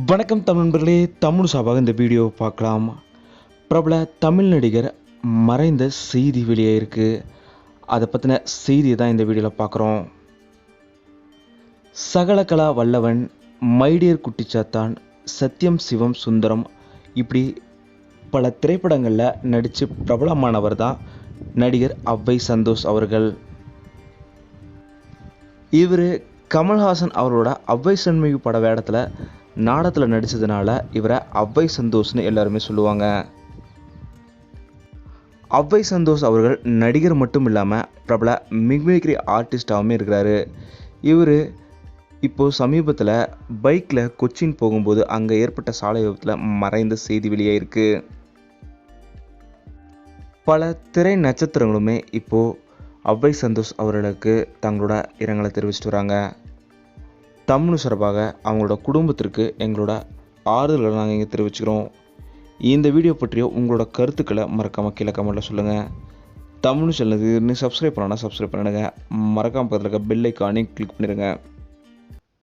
வணக்கம் தமிழ் நண்பர்களே தமிழ் சார்பாக இந்த வீடியோ பார்க்கலாம். பிரபல தமிழ் நடிகர் மறைந்த செய்தி வெளியே இருக்குது அதை பற்றின செய்தியை தான் இந்த வீடியோவில் பார்க்குறோம். சகலகலா வல்லவன் மைடியர் குட்டிச்சாத்தான் சத்யம் சிவம் சுந்தரம் இப்படி பல திரைப்படங்களில் நடித்து பிரபலமானவர் தான் நடிகர் அவ்வை சந்தோஷ் அவர்கள். இவர் கமல்ஹாசன் அவரோட அவ்வை சண்முகி பட வேடத்தில் நாடகத்தில் நடித்ததுனால இவரை அவ்வை சந்தோஷ்னு எல்லாருமே சொல்லுவாங்க. அவ்வை சந்தோஷ் அவர்கள் நடிகர் மட்டும் இல்லாமல் பிரபல மிக்மிகிரி ஆர்டிஸ்டாகவும் இருக்கிறாரு. இவர் இப்போது சமீபத்தில் பைக்கில் கொச்சின் போகும்போது அங்கே ஏற்பட்ட சாலை விபத்தில் மறைந்த செய்தி வெளியாயிருக்கு பல திரை நட்சத்திரங்களுமே இப்போது அவ்வை சந்தோஷ் அவர்களுக்கு தங்களோட இரங்கலை தெரிவிச்சிட்டு வராங்க. தம்னு சார்பாக அவங்களோட குடும்பத்திற்கு எங்களோட ஆறுதல்களை நாங்கள் இங்கே தெரிவிச்சுக்கிறோம். இந்த வீடியோ பற்றிய உங்களோட கருத்துக்களை மறக்காமல் கீழே கமெண்ட்டில் சொல்லுங்கள் தமிழ் சேனலுக்கு இன்னும் சப்ஸ்கிரைப் பண்ணலாம் சப்ஸ்கிரைப் பண்ணிடுங்க. மறக்காமல் பக்கத்தில் இருக்க பெல் ஐக்கானையும் கிளிக் பண்ணிடுங்க.